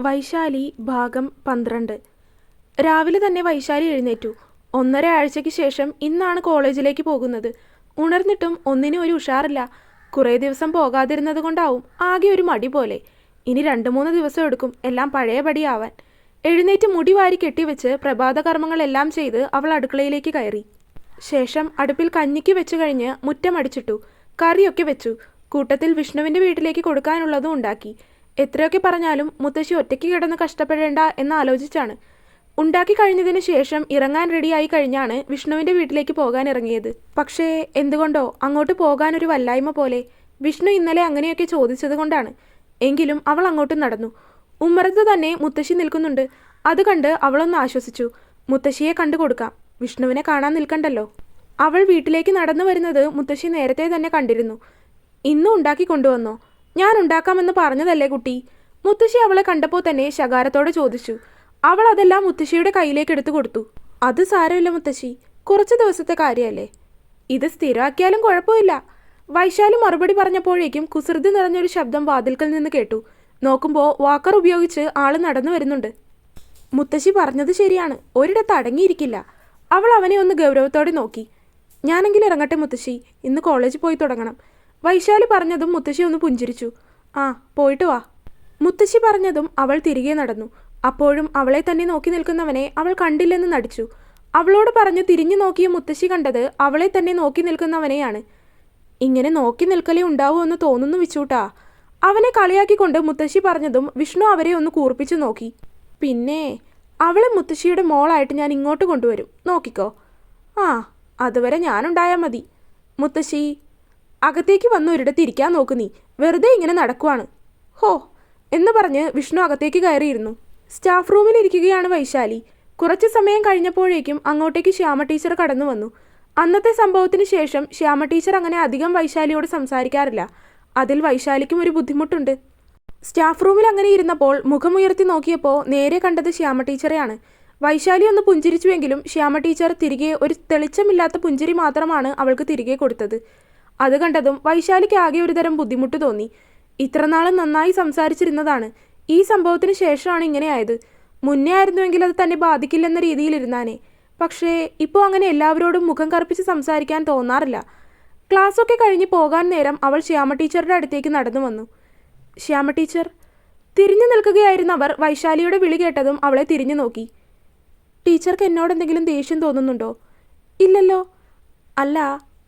വൈശാലി ഭാഗം പന്ത്രണ്ട്. രാവിലെ തന്നെ വൈശാലി എഴുന്നേറ്റു. ഒന്നര ആഴ്ചയ്ക്ക് ശേഷം ഇന്നാണ് കോളേജിലേക്ക് പോകുന്നത്. ഉണർന്നിട്ടും ഒന്നിനും ഒരു ഉഷാറില്ല. കുറേ ദിവസം പോകാതിരുന്നത് കൊണ്ടാവും ആകെ ഒരു മടി പോലെ. ഇനി രണ്ട് മൂന്ന് ദിവസം എടുക്കും എല്ലാം പഴയപടിയാവാൻ. എഴുന്നേറ്റ് മുടി വാരി കെട്ടിവെച്ച് പ്രഭാത കർമ്മങ്ങളെല്ലാം ചെയ്ത് അവൾ അടുക്കളയിലേക്ക് കയറി. ശേഷം അടുപ്പിൽ കഞ്ഞിക്ക് വെച്ചു കഴിഞ്ഞ് മുറ്റമടിച്ചിട്ടു കറിയൊക്കെ വെച്ചു. കൂട്ടത്തിൽ വിഷ്ണുവിന്റെ വീട്ടിലേക്ക് കൊടുക്കാനുള്ളതും ഉണ്ടാക്കി. എത്രയൊക്കെ പറഞ്ഞാലും മുത്തശ്ശി ഒറ്റയ്ക്ക് കിടന്ന് കഷ്ടപ്പെടേണ്ട എന്ന് ആലോചിച്ചാണ്. ഉണ്ടാക്കി കഴിഞ്ഞതിന് ശേഷം ഇറങ്ങാൻ റെഡിയായി കഴിഞ്ഞാണ് വിഷ്ണുവിന്റെ വീട്ടിലേക്ക് പോകാൻ ഇറങ്ങിയത്. പക്ഷേ എന്തുകൊണ്ടോ അങ്ങോട്ട് പോകാൻ ഒരു വല്ലായ്മ പോലെ വിഷ്ണു ഇന്നലെ അങ്ങനെയൊക്കെ ചോദിച്ചത് കൊണ്ടാണ്. എങ്കിലും അവൾ അങ്ങോട്ട് നടന്നു. ഉമ്മറത്ത് തന്നെ മുത്തശ്ശി നിൽക്കുന്നുണ്ട്. അത് കണ്ട് അവളൊന്ന് ആശ്വസിച്ചു. മുത്തശ്ശിയെ കണ്ടു കൊടുക്കാം. വിഷ്ണുവിനെ കാണാൻ നിൽക്കണ്ടല്ലോ. അവൾ വീട്ടിലേക്ക് നടന്നു വരുന്നത് മുത്തശ്ശി നേരത്തെ തന്നെ കണ്ടിരുന്നു. ഇന്നും ഉണ്ടാക്കി കൊണ്ടുവന്നോ? ഞാൻ ഉണ്ടാക്കാമെന്ന് പറഞ്ഞതല്ലേ കുട്ടി? മുത്തശ്ശി അവളെ കണ്ടപ്പോൾ തന്നെ ശകാരത്തോടെ ചോദിച്ചു. അവൾ അതെല്ലാം മുത്തശ്ശിയുടെ കയ്യിലേക്ക് എടുത്തു കൊടുത്തു. അത് സാരമില്ല മുത്തശ്ശി. കുറച്ച് ദിവസത്തെ കാര്യമല്ലേ? ഇത് സ്ഥിരമാക്കിയാലും കുഴപ്പമില്ല. വൈശാലി മറുപടി പറഞ്ഞപ്പോഴേക്കും കുസൃതി നിറഞ്ഞൊരു ശബ്ദം വാതിൽക്കൽ നിന്ന് കേട്ടു. നോക്കുമ്പോൾ വാക്കർ ഉപയോഗിച്ച് ആൾ നടന്നു വരുന്നുണ്ട്. മുത്തശ്ശി പറഞ്ഞത് ശരിയാണ്. ഒരിടത്ത് അടങ്ങിയിരിക്കില്ല. അവൾ അവനെ ഒന്ന് ഗൗരവത്തോടെ നോക്കി. ഞാനെങ്കിൽ ഇറങ്ങട്ടെ മുത്തശ്ശി. ഇന്ന് കോളേജിൽ പോയി തുടങ്ങണം. വൈശാലി പറഞ്ഞതും മുത്തശ്ശി ഒന്ന് പുഞ്ചിരിച്ചു. ആ പോയിട്ട് വാ. മുത്തശ്ശി പറഞ്ഞതും അവൾ തിരികെ നടന്നു. അപ്പോഴും അവളെ തന്നെ നോക്കി നിൽക്കുന്നവനെ അവൾ കണ്ടില്ലെന്ന് നടിച്ചു. അവളോട് പറഞ്ഞു തിരിഞ്ഞു നോക്കിയ മുത്തശ്ശി കണ്ടത് അവളെ തന്നെ നോക്കി നിൽക്കുന്നവനെയാണ്. ഇങ്ങനെ നോക്കി നിൽക്കലേ ഉണ്ടാവൂ എന്ന് തോന്നുന്നു വിച്ചൂട്ടാ. അവനെ കളിയാക്കിക്കൊണ്ട് മുത്തശ്ശി പറഞ്ഞതും വിഷ്ണു അവരെ ഒന്ന് കൂർപ്പിച്ചു നോക്കി. പിന്നെ അവളെ മുത്തശ്ശിയുടെ മോളായിട്ട് ഞാൻ ഇങ്ങോട്ട് കൊണ്ടുവരും. നോക്കിക്കോ. ആ അതുവരെ ഞാനുണ്ടായാൽ മതി. മുത്തശ്ശി അകത്തേക്ക് വന്ന് ഒരിടത്ത് ഇരിക്കാൻ നോക്ക് നീ. വെറുതെ ഇങ്ങനെ നടക്കുവാണ്. ഹോ എന്ന് പറഞ്ഞ് വിഷ്ണു അകത്തേക്ക് കയറിയിരുന്നു. സ്റ്റാഫ് റൂമിൽ ഇരിക്കുകയാണ് വൈശാലി. കുറച്ച് സമയം കഴിഞ്ഞപ്പോഴേക്കും അങ്ങോട്ടേക്ക് ശ്യാമ ടീച്ചർ കടന്നു വന്നു. അന്നത്തെ സംഭവത്തിന് ശേഷം ശ്യാമ ടീച്ചർ അങ്ങനെ അധികം വൈശാലിയോട് സംസാരിക്കാറില്ല. അതിൽ വൈശാലിക്കും ഒരു ബുദ്ധിമുട്ടുണ്ട്. സ്റ്റാഫ് റൂമിൽ അങ്ങനെ ഇരുന്നപ്പോൾ മുഖമുയർത്തി നോക്കിയപ്പോൾ നേരെ കണ്ടത് ശ്യാമ ടീച്ചറെയാണ്. വൈശാലി ഒന്ന് പുഞ്ചിരിച്ചുവെങ്കിലും ശ്യാമ ടീച്ചർ തിരികെ ഒരു തെളിച്ചമില്ലാത്ത പുഞ്ചിരി മാത്രമാണ് അവൾക്ക് തിരികെ കൊടുത്തത്. അത് കണ്ടതും വൈശാലിക്ക് ആകെ ഒരുതരം ബുദ്ധിമുട്ട് തോന്നി. ഇത്രനാളും നന്നായി സംസാരിച്ചിരുന്നതാണ്. ഈ സംഭവത്തിന് ശേഷമാണ് ഇങ്ങനെയായത് മുന്നേ ആയിരുന്നുവെങ്കിൽ അത് തന്നെ ബാധിക്കില്ലെന്ന രീതിയിലിരുന്നാനേ. പക്ഷേ ഇപ്പോൾ അങ്ങനെ എല്ലാവരോടും മുഖം കറുപ്പിച്ച് സംസാരിക്കാൻ തോന്നാറില്ല. ക്ലാസ്സൊക്കെ കഴിഞ്ഞ് പോകാൻ നേരം അവൾ ശ്യാമ ടീച്ചറുടെ അടുത്തേക്ക് നടന്നു വന്നു. ശ്യാമ ടീച്ചർ തിരിഞ്ഞു നിൽക്കുകയായിരുന്ന അവർ വൈശാലിയുടെ വിളി കേട്ടതും അവളെ തിരിഞ്ഞു നോക്കി. ടീച്ചർക്ക് എന്നോട് എന്തെങ്കിലും ദേഷ്യം തോന്നുന്നുണ്ടോ? ഇല്ലല്ലോ. അല്ല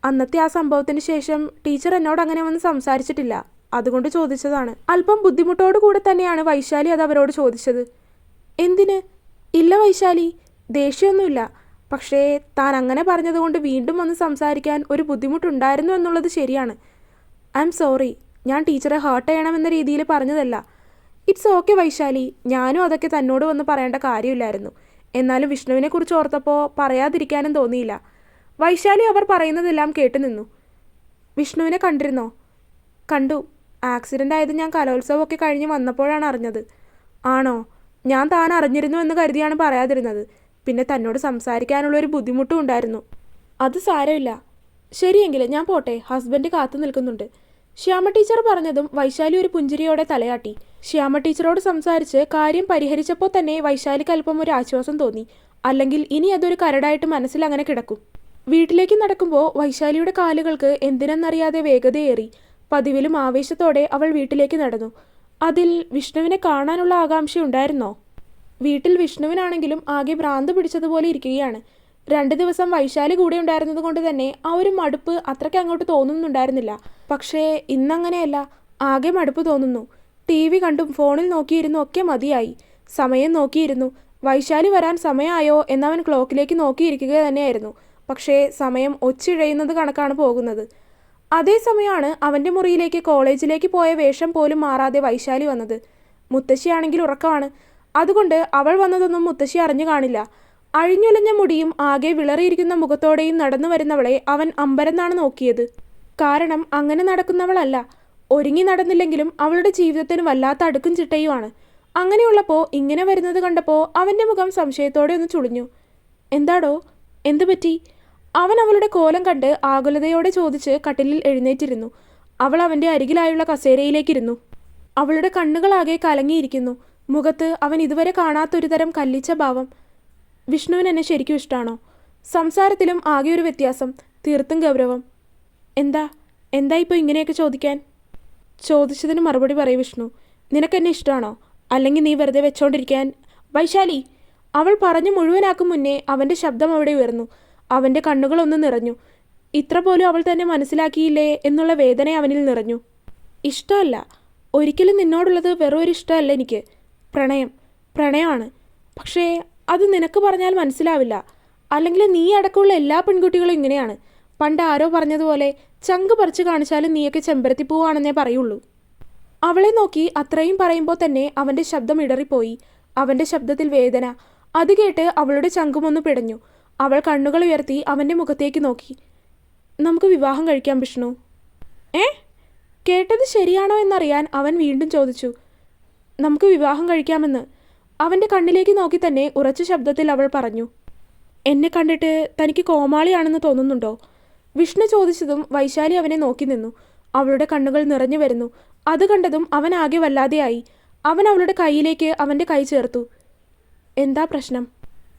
അന്നത്തെ ആ സംഭവത്തിന് ശേഷം ടീച്ചർ എന്നോട് അങ്ങനെ ഒന്നും സംസാരിച്ചിട്ടില്ല. അതുകൊണ്ട് ചോദിച്ചതാണ്. അല്പം ബുദ്ധിമുട്ടോടു കൂടെ തന്നെയാണ് വൈശാലി അത് അവരോട് ചോദിച്ചത്. എന്തിന്? ഇല്ല വൈശാലി ദേഷ്യമൊന്നുമില്ല. പക്ഷേ താൻ അങ്ങനെ പറഞ്ഞതുകൊണ്ട് വീണ്ടും ഒന്ന് സംസാരിക്കാൻ ഒരു ബുദ്ധിമുട്ടുണ്ടായിരുന്നു എന്നുള്ളത് ശരിയാണ്. ഐ എം സോറി ഞാൻ ടീച്ചറെ ഹേർട്ട് ചെയ്യണമെന്ന രീതിയിൽ പറഞ്ഞതല്ല. ഇറ്റ്സ് ഓക്കെ വൈശാലി ഞാനും അതൊക്കെ തന്നോട് വന്ന് പറയേണ്ട കാര്യമില്ലായിരുന്നു. എന്നാലും വിഷ്ണുവിനെ കുറിച്ച് ഓർത്തപ്പോൾ പറയാതിരിക്കാനും തോന്നിയില്ല. വൈശാലി അവർ പറയുന്നതെല്ലാം കേട്ടു നിന്നു. വിഷ്ണുവിനെ കണ്ടിരുന്നോ? കണ്ടു. ആക്സിഡന്റ് ആയത് ഞാൻ കലോത്സവമൊക്കെ കഴിഞ്ഞ് വന്നപ്പോഴാണ് അറിഞ്ഞത്. ആണോ? ഞാൻ താൻ അറിഞ്ഞിരുന്നു എന്ന് കരുതിയാണ് പറയാതിരുന്നത്. പിന്നെ തന്നോട് സംസാരിക്കാനുള്ള ഒരു ബുദ്ധിമുട്ടും ഉണ്ടായിരുന്നു. അത് സാരമില്ല. ശരിയെങ്കിൽ ഞാൻ പോട്ടെ. ഹസ്ബൻഡ് കാത്തു നിൽക്കുന്നുണ്ട്. ശ്യാമ ടീച്ചർ പറഞ്ഞതും വൈശാലി ഒരു പുഞ്ചിരിയോടെ തലയാട്ടി. ശ്യാമ ടീച്ചറോട് സംസാരിച്ച് കാര്യം പരിഹരിച്ചപ്പോൾ തന്നെ വൈശാലിക്ക് അല്പം ഒരു ആശ്വാസം തോന്നി. അല്ലെങ്കിൽ ഇനി അതൊരു കരടായിട്ട് മനസ്സിൽ അങ്ങനെ കിടക്കും. വീട്ടിലേക്ക് നടക്കുമ്പോൾ വൈശാലിയുടെ കാലുകൾക്ക് എന്തിനെന്നറിയാതെ വേഗതയേറി. പതിവിലും ആവേശത്തോടെ അവൾ വീട്ടിലേക്ക് നടന്നു. അതിൽ വിഷ്ണുവിനെ കാണാനുള്ള ആകാംക്ഷ ഉണ്ടായിരുന്നോ വീട്ടിൽ വിഷ്ണുവിനാണെങ്കിലും ആകെ ഭ്രാന്ത് പിടിച്ചതുപോലെ ഇരിക്കുകയാണ്. രണ്ട് ദിവസം വൈശാലി കൂടെ ഉണ്ടായിരുന്നത് കൊണ്ട് തന്നെ ആ ഒരു മടുപ്പ് അത്രയ്ക്ക് അങ്ങോട്ട് തോന്നുന്നുണ്ടായിരുന്നില്ല. പക്ഷേ ഇന്നങ്ങനെയല്ല. ആകെ മടുപ്പ് തോന്നുന്നു. ടി വി കണ്ടും ഫോണിൽ നോക്കിയിരുന്നു ഒക്കെ മതിയായി. സമയം നോക്കിയിരുന്നു. വൈശാലി വരാൻ സമയമായോ എന്നവൻ ക്ലോക്കിലേക്ക് നോക്കിയിരിക്കുക തന്നെയായിരുന്നു. പക്ഷേ സമയം ഒച്ചിഴയുന്നത് കണക്കാണ് പോകുന്നത്. അതേസമയമാണ് അവന്റെ മുറിയിലേക്ക് കോളേജിലേക്ക് പോയ വേഷം പോലും മാറാതെ വൈശാലി വന്നത്. മുത്തശ്ശിയാണെങ്കിൽ ഉറക്കമാണ്. അതുകൊണ്ട് അവൾ വന്നതൊന്നും മുത്തശ്ശി അറിഞ്ഞു കാണില്ല. അഴിഞ്ഞുലഞ്ഞ മുടിയും ആകെ വിളറിയിരിക്കുന്ന മുഖത്തോടെയും നടന്നു വരുന്നവളെ അവൻ അമ്പരന്നാണ് നോക്കിയത്. കാരണം അങ്ങനെ നടക്കുന്നവളല്ല. ഒരുങ്ങി നടന്നില്ലെങ്കിലും അവളുടെ ജീവിതത്തിന് വല്ലാത്ത അടുക്കും ചിട്ടയുമാണ്. അങ്ങനെയുള്ളപ്പോൾ ഇങ്ങനെ വരുന്നത് കണ്ടപ്പോൾ അവന്റെ മുഖം സംശയത്തോടെ ഒന്ന് ചുളിഞ്ഞു. എന്താടോ? എന്തു പറ്റി? അവൻ അവളുടെ കോലം കണ്ട് ആകുലതയോടെ ചോദിച്ച് കട്ടിലിൽ എഴുന്നേറ്റിരുന്നു. അവൾ അവന്റെ അരികിലായുള്ള കസേരയിലേക്കിരുന്നു. അവളുടെ കണ്ണുകളാകെ കലങ്ങിയിരിക്കുന്നു. മുഖത്ത് അവൻ ഇതുവരെ കാണാത്തൊരു തരം കല്ലിച്ച ഭാവം. വിഷ്ണുവിന് എന്നെ ശരിക്കും ഇഷ്ടമാണോ സംസാരത്തിലും ആകെ ഒരു വ്യത്യാസം തീർത്തും ഗൗരവം. എന്താ? എന്താ ഇപ്പോൾ ഇങ്ങനെയൊക്കെ ചോദിക്കാൻ? ചോദിച്ചതിന് മറുപടി പറയും വിഷ്ണു. നിനക്കെന്നെ ഇഷ്ടമാണോ അല്ലെങ്കിൽ നീ വെറുതെ വെച്ചോണ്ടിരിക്കാൻ? വൈശാലി അവൾ പറഞ്ഞു മുഴുവനാക്കും മുന്നേ അവന്റെ ശബ്ദം അവിടെ ഉയർന്നു. അവന്റെ കണ്ണുകളൊന്ന് നിറഞ്ഞു. ഇത്ര പോലും അവൾ തന്നെ മനസ്സിലാക്കിയില്ലേ എന്നുള്ള വേദന അവനിൽ നിറഞ്ഞു. ഇഷ്ടമല്ല. ഒരിക്കലും നിന്നോടുള്ളത് വെറും ഒരു ഇഷ്ടമല്ല എനിക്ക്. പ്രണയം. പ്രണയമാണ്. പക്ഷേ അത് നിനക്ക് പറഞ്ഞാൽ മനസ്സിലാവില്ല. അല്ലെങ്കിൽ നീ അടക്കമുള്ള എല്ലാ പെൺകുട്ടികളും ഇങ്ങനെയാണ്. പണ്ട് ആരോ പറഞ്ഞതുപോലെ ചങ്ക് പറിച്ചു കാണിച്ചാലും നീയൊക്കെ ചെമ്പരത്തി പോവാണെന്നേ പറയുള്ളൂ. അവളെ നോക്കി അത്രയും പറയുമ്പോൾ തന്നെ അവന്റെ ശബ്ദം ഇടറിപ്പോയി. അവന്റെ ശബ്ദത്തിൽ വേദന. അത് കേട്ട് അവളുടെ ചങ്കുമൊന്ന് പിടഞ്ഞു. അവൾ കണ്ണുകൾ ഉയർത്തി അവന്റെ മുഖത്തേക്ക് നോക്കി. നമുക്ക് വിവാഹം കഴിക്കാം വിഷ്ണു. ഏ? കേട്ടത് ശരിയാണോ എന്നറിയാൻ അവൻ വീണ്ടും ചോദിച്ചു. നമുക്ക് വിവാഹം കഴിക്കാമെന്ന്. അവന്റെ കണ്ണിലേക്ക് നോക്കി തന്നെ ഉറച്ച ശബ്ദത്തിൽ അവൾ പറഞ്ഞു. എന്നെ കണ്ടിട്ട് തനിക്ക് കോമാളിയാണെന്ന് തോന്നുന്നുണ്ടോ? വിഷ്ണു ചോദിച്ചതും വൈശാലി അവനെ നോക്കി നിന്നു. അവളുടെ കണ്ണുകൾ നിറഞ്ഞു വരുന്നു. അത് കണ്ടതും അവൻ ആകെ വല്ലാതെയായി. അവൻ അവളുടെ കൈയിലേക്ക് അവന്റെ കൈ ചേർത്തു. എന്താ പ്രശ്നം?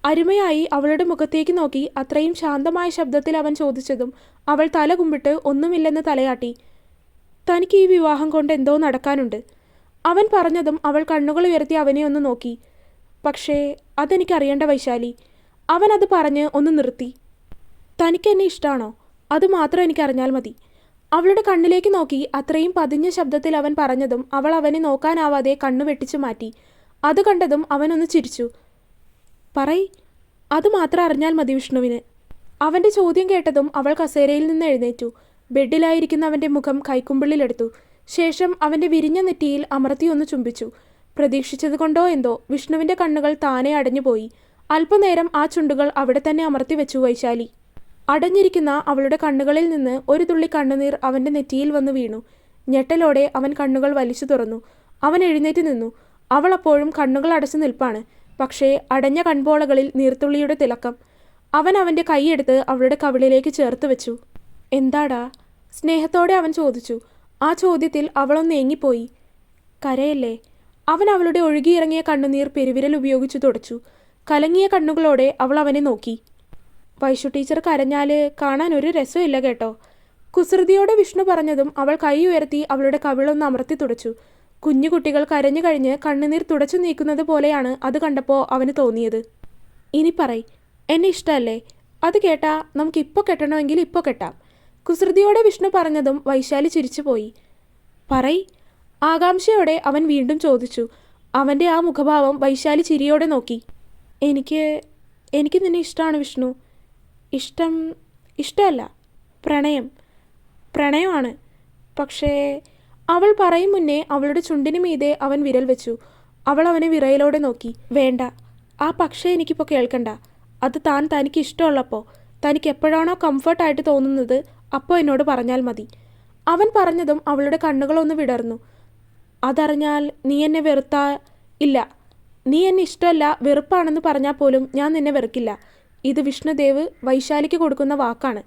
അരുമയായി അവളുടെ മുഖത്തേക്ക് നോക്കി അത്രയും ശാന്തമായ ശബ്ദത്തിൽ അവൻ ചോദിച്ചതും അവൾ തല കുമ്പിട്ട് ഒന്നുമില്ലെന്ന് തലയാട്ടി. തനിക്ക് ഈ വിവാഹം കൊണ്ട് എന്തോ നടക്കാനുണ്ട്. അവൻ പറഞ്ഞതും അവൾ കണ്ണുകൾ ഉയർത്തി അവനെ ഒന്ന് നോക്കി. പക്ഷേ അതെനിക്കറിയേണ്ട വൈശാലി അവൻ അത് പറഞ്ഞ് ഒന്ന് നിർത്തി. തനിക്ക് എന്നെ ഇഷ്ടമാണോ അത് മാത്രം എനിക്കറിഞ്ഞാൽ മതി. അവളുടെ കണ്ണിലേക്ക് നോക്കി അത്രയും പതിഞ്ഞ ശബ്ദത്തിൽ അവൻ പറഞ്ഞതും അവൾ അവനെ നോക്കാനാവാതെ കണ്ണു വെട്ടിച്ചു മാറ്റി. അത് കണ്ടതും അവനൊന്ന് ചിരിച്ചു. പറയ്. അത് മാത്രം അറിഞ്ഞാൽ മതി വിഷ്ണുവിന്. അവന്റെ ചോദ്യം കേട്ടതും അവൾ കസേരയിൽ നിന്ന് എഴുന്നേറ്റു. ബെഡിലായിരിക്കുന്ന അവന്റെ മുഖം കൈക്കുമ്പിളിലെടുത്തു. ശേഷം അവന്റെ വിരിഞ്ഞ നെറ്റിയിൽ അമർത്തിയൊന്ന് ചുംബിച്ചു. പ്രതീക്ഷിച്ചത് കൊണ്ടോ എന്തോ വിഷ്ണുവിന്റെ കണ്ണുകൾ താനെ അടഞ്ഞുപോയി. അല്പനേരം ആ ചുണ്ടുകൾ അവിടെ തന്നെ അമർത്തി വെച്ചു വൈശാലി. അടഞ്ഞിരിക്കുന്ന അവളുടെ കണ്ണുകളിൽ നിന്ന് ഒരു തുള്ളി കണ്ണുനീർ അവന്റെ നെറ്റിയിൽ വന്ന് വീണു. ഞെട്ടലോടെ അവൻ കണ്ണുകൾ വലിച്ചു തുറന്നു. അവൻ എഴുന്നേറ്റ് നിന്നു. അവൾ അപ്പോഴും കണ്ണുകൾ അടച്ചു നിൽപ്പാണ്. പക്ഷേ അടഞ്ഞ കൺപോളകളിൽ നീർത്തുള്ളിയുടെ തിളക്കം അവൻ അവന്റെ കൈയെടുത്ത് അവളുടെ കവിളിലേക്ക് ചേർത്ത് വെച്ചു. എന്താടാ? സ്നേഹത്തോടെ അവൻ ചോദിച്ചു. ആ ചോദ്യത്തിൽ അവളൊന്ന് ഏങ്ങിപ്പോയി. കരയല്ലേ? അവൻ അവളുടെ ഒഴുകിയിറങ്ങിയ കണ്ണുനീർ പെരുവിരൽ ഉപയോഗിച്ചു തുടച്ചു. കലങ്ങിയ കണ്ണുകളോടെ അവൾ അവനെ നോക്കി. വൈഷു ടീച്ചർ കരഞ്ഞാൽ കാണാൻ ഒരു രസമില്ല കേട്ടോ. കുസൃതിയോടെ വിഷ്ണു പറഞ്ഞതും അവൾ കൈ ഉയർത്തി അവളുടെ കവിളൊന്ന് അമർത്തി തുടച്ചു. കുഞ്ഞു കുട്ടികൾ കരഞ്ഞു കഴിഞ്ഞ് കണ്ണുനീർ തുടച്ചു നീക്കുന്നത് പോലെയാണ് അത് കണ്ടപ്പോൾ അവന് തോന്നിയത്. ഇനി പറയ് എന്നെ ഇഷ്ടമല്ലേ അത് കേട്ടാ നമുക്ക് ഇപ്പോൾ കെട്ടണമെങ്കിൽ ഇപ്പോൾ കെട്ടാം. കുസൃതിയോടെ വിഷ്ണു പറഞ്ഞതും വൈശാലി ചിരിച്ചുപോയി. പറയ് ആകാംക്ഷയോടെ അവൻ വീണ്ടും ചോദിച്ചു. അവന്റെ ആ മുഖഭാവം വൈശാലി ചിരിയോടെ നോക്കി. എനിക്ക് എനിക്ക് നിന്നെ ഇഷ്ടമാണ് വിഷ്ണു. ഇഷ്ടം ഇഷ്ടമല്ല. പ്രണയം പ്രണയമാണ്. പക്ഷേ അവൾ പറയും മുന്നേ അവളുടെ ചുണ്ടിന് മീതെ അവൻ വിരൽ വെച്ചു. അവൾ അവനെ വിറയിലോടെ നോക്കി. വേണ്ട. ആ പക്ഷേ എനിക്കിപ്പോൾ കേൾക്കണ്ട. അത് താൻ തനിക്ക് ഇഷ്ടമുള്ളപ്പോൾ തനിക്ക് എപ്പോഴാണോ കംഫർട്ടായിട്ട് തോന്നുന്നത് അപ്പോൾ എന്നോട് പറഞ്ഞാൽ മതി. അവൻ പറഞ്ഞതും അവളുടെ കണ്ണുകളൊന്ന് വിടർന്നു. അതറിഞ്ഞാൽ നീ എന്നെ വെറുത്താ ഇല്ല. നീ എന്നെ ഇഷ്ടമല്ല വെറുപ്പാണെന്ന് പറഞ്ഞാൽ പോലും ഞാൻ നിന്നെ വെറുക്കില്ല. ഇത് വിഷ്ണുദേവ് വൈശാലിക്ക് കൊടുക്കുന്ന വാക്കാണ്.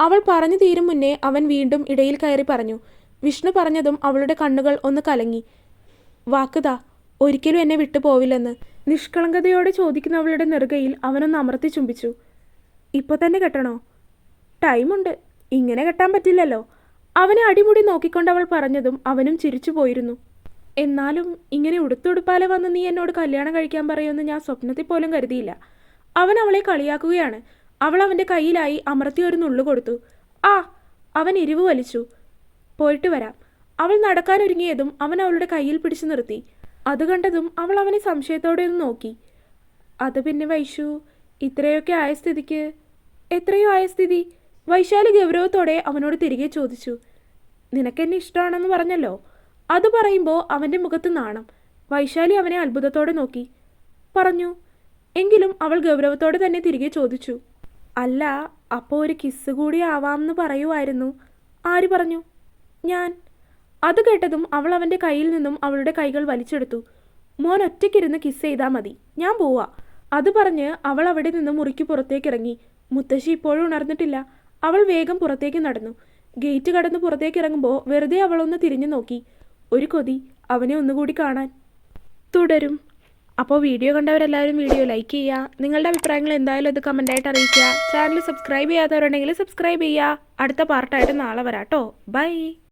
അവൾ പറഞ്ഞു തീരും മുന്നേ അവൻ വീണ്ടും ഇടയിൽ കയറി പറഞ്ഞു. വിഷ്ണു പറഞ്ഞതും അവളുടെ കണ്ണുകൾ ഒന്ന് കലങ്ങി. വാക്കുതാ ഒരിക്കലും എന്നെ വിട്ടു പോവില്ലെന്ന്. നിഷ്കളങ്കതയോടെ ചോദിക്കുന്നവളുടെ നെറുകയിൽ അവനൊന്ന് അമർത്തി ചുംബിച്ചു. ഇപ്പോൾ തന്നെ കെട്ടണോ? ടൈമുണ്ട് ഇങ്ങനെ കെട്ടാൻ പറ്റില്ലല്ലോ. അവനെ അടിമുടി നോക്കിക്കൊണ്ട് അവൾ പറഞ്ഞതും അവനും ചിരിച്ചു പോയിരുന്നു. എന്നാലും ഇങ്ങനെ ഉടുത്തുടുപ്പാലെ വന്ന് നീ എന്നോട് കല്യാണം കഴിക്കാൻ പറയുമെന്ന് ഞാൻ സ്വപ്നത്തിൽ പോലും കരുതിയില്ല. അവൻ അവളെ കളിയാക്കുകയാണ്. അവൾ അവന്റെ കയ്യിലായി അമർത്തി ഒരു നുള്ളു കൊടുത്തു. ആ. അവൻ എരിവ് വലിച്ചു. പോയിട്ട് വരാം. അവൾ നടക്കാനൊരുങ്ങിയതും അവൻ അവളുടെ കയ്യിൽ പിടിച്ചു നിർത്തി. അത് കണ്ടതും അവൾ അവനെ സംശയത്തോടെ ഒന്ന് നോക്കി. അത് പിന്നെ വൈഷു ഇത്രയൊക്കെ ആയ സ്ഥിതിക്ക്? എത്രയോ ആയ സ്ഥിതി? വൈശാലി ഗൗരവത്തോടെ അവനോട് തിരികെ ചോദിച്ചു. നിനക്കെന്നെ ഇഷ്ടമാണെന്ന് പറഞ്ഞല്ലോ? അത് പറയുമ്പോൾ അവന്റെ മുഖത്ത് നാണം. വൈശാലി അവനെ അത്ഭുതത്തോടെ നോക്കി. പറഞ്ഞു. എങ്കിലും അവൾ ഗൗരവത്തോടെ തന്നെ തിരികെ ചോദിച്ചു. അല്ല അപ്പോൾ ഒരു കിസ് കൂടി ആവാമെന്ന് പറയുമായിരുന്നു ആര് പറഞ്ഞു? ഞാൻ. അത് കേട്ടതും അവൾ അവന്റെ കയ്യിൽ നിന്നും അവളുടെ കൈകൾ വലിച്ചെടുത്തു. മോൻ ഒറ്റയ്ക്കിരുന്ന് കിസ് ചെയ്താൽ മതി. ഞാൻ പോവാ. അത് പറഞ്ഞ് അവൾ അവിടെ നിന്ന് മുറിക്ക് പുറത്തേക്കിറങ്ങി. മുത്തശ്ശി ഇപ്പോഴും ഉണർന്നിട്ടില്ല. അവൾ വേഗം പുറത്തേക്ക് നടന്നു. ഗേറ്റ് കടന്ന് പുറത്തേക്ക് ഇറങ്ങുമ്പോൾ വെറുതെ അവളൊന്ന് തിരിഞ്ഞു നോക്കി. ഒരു കൊതി. അവനെ ഒന്നുകൂടി കാണാൻ. തുടരും. അപ്പോൾ വീഡിയോ കണ്ടവരെല്ലാവരും വീഡിയോ ലൈക്ക് ചെയ്യുക നിങ്ങളുടെ അഭിപ്രായങ്ങൾ എന്തായാലും അത് കമന്റായിട്ട് അറിയിക്കുക. ചാനൽ സബ്സ്ക്രൈബ് ചെയ്യാത്തവരുണ്ടെങ്കിൽ സബ്സ്ക്രൈബ് ചെയ്യുക അടുത്ത പാർട്ടായിട്ട് നാളെ വരാം കേട്ടോ ബൈ